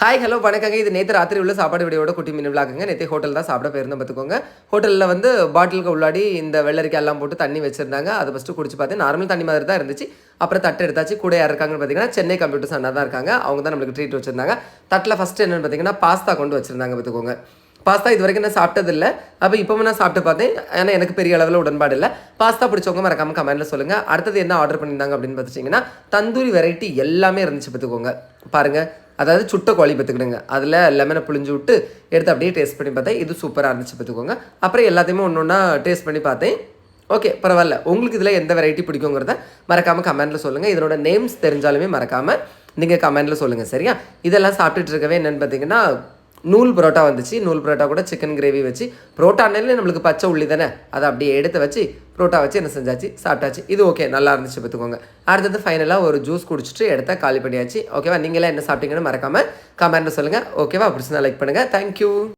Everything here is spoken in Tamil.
ஹாய் ஹலோ வணக்கங்க. இது நேற்று ராத்திரி உள்ள சாப்பாடு வீடியோட குட்டி மீன் விளாக்குங்க நேற்று ஹோட்டல் தான் சாப்பிட போயிருந்தோம் பார்த்துக்கோங்க ஹோட்டலில் வந்து பாட்டிலுக்கு உள்ளாடி இந்த வெள்ளரிக்காய் எல்லாம் போட்டு தண்ணி வச்சுருந்தாங்க. அதை ஃபஸ்ட்டு குடிச்சு பார்த்தேன் நார்மல் தண்ணி மாதிரி தான் இருந்துச்சு. அப்புறம் தட்டு எடுத்தாச்சு. கூட யார் இருக்காங்கன்னு பார்த்தீங்கன்னா சென்னை கம்ப்யூட்டர்ஸ் அண்ணா தான் இருக்காங்க. அவங்க தான் நம்மளுக்கு ட்ரீட் வச்சிருந்தாங்க. தட்டில் ஃபஸ்ட்டு என்னென்னு பார்த்தீங்கன்னா பாஸ்தா கொண்டு வச்சுருந்தாங்க பார்த்துக்கோங்க பாஸ்தா இது வரைக்கும் நான் சாப்பிட்டதில்ல. அப்போ இப்போவும் நான் சாப்பிட்டு பார்த்தேன். ஏன்னா எனக்கு பெரிய அளவில் உடன்பாடு இல்லை. பாஸ்தா பிடிச்சவங்க மறக்காமல் கமெண்ட்டில் சொல்லுங்கள் அடுத்தது என்ன ஆர்டர் பண்ணியிருந்தாங்க அப்படின்னு பார்த்துட்டிங்கன்னா தந்தூரி வெரைட்டி எல்லாமே இருந்துச்சு பார்த்துக்கோங்க பாருங்கள் அதாவது சுட்ட கோழி பார்த்துக்கிடுங்க அதில் லெமனை புழிஞ்சு விட்டு எடுத்து அப்படியே டேஸ்ட் பண்ணி பார்த்தேன். இது சூப்பராக இருந்துச்சு பார்த்துக்கோங்க அப்புறம் எல்லாத்தையுமே ஒன்று ஒன்றா டேஸ்ட் பண்ணி பார்த்தேன். ஓகே பரவாயில்ல. உங்களுக்கு இதில் எந்த வெரைட்டி பிடிக்குங்கிறத மறக்காமல் கமெண்ட்டில் சொல்லுங்கள் இதனோட நேம்ஸ் தெரிஞ்சாலுமே மறக்காமல் நீங்கள் கமெண்ட்டில் சொல்லுங்கள் சரியா? இதெல்லாம் சாப்பிட்டுட்டு இருக்கவே என்னென்னு பார்த்தீங்கன்னா நூல் பரோட்டா வந்துச்சு. நூல் பரோட்டா கூட சிக்கன் கிரேவி வச்சு பரோட்டானாலே நம்மளுக்கு பச்சை உள்ளி தானே? அதை அப்படியே எடுத்து வச்சு பரோட்டா வச்சு என்ன செஞ்சாச்சு? சாப்பிட்டாச்சு. இது ஓகே நல்லா இருந்துச்சு பார்த்துக்கோங்க. அடுத்தது ஃபைனலாக ஒரு ஜூஸ் குடிச்சிட்டு எடுத்தால் காலி பண்ணியாச்சு. ஓகேவா நீங்களாம் என்ன சாப்பிட்டீங்கன்னு மறக்காமல் கமெண்ட்டில் சொல்லுங்கள் ஓகேவா பிடிச்சிருந்தா லைக் பண்ணுங்கள் தேங்க்யூ